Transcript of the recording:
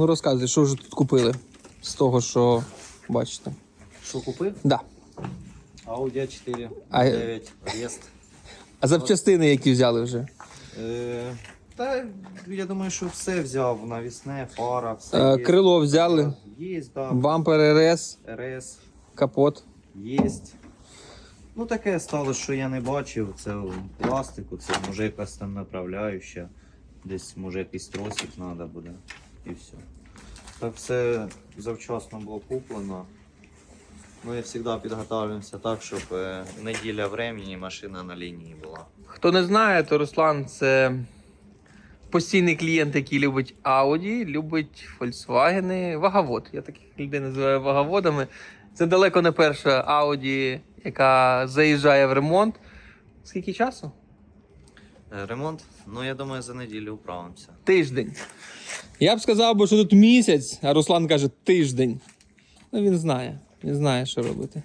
Ну розказуй, що вже тут купили з того, що бачите. Що купив? Да. Audi A4, А- 9, Рест. А запчастини, які взяли вже. Е, та я думаю, що все взяв. Навісне, фара, все. Е, є. крило взяли, Є, да. бампер РС, РС капот. є. Ну таке стало, що я не бачив. Це пластику, це може якась там направляюча. Десь може якийсь тросик треба буде. І все. Так все завчасно було куплено. Ми завжди підготовлюємося так, щоб е, неділя времени машина на лінії була. Хто не знає, то Руслан це постійний клієнт, який любить Audi, любить Volkswagen, ваговод. Я таких людей називаю ваговодами. Це далеко не перша Audi, яка заїжджає в ремонт. Скільки часу? Е, Ремонт, ну я думаю, за неділю управимося. Тиждень. Я б сказав, бо що тут місяць, а Руслан каже тиждень. Ну він знає, він знає, що робити.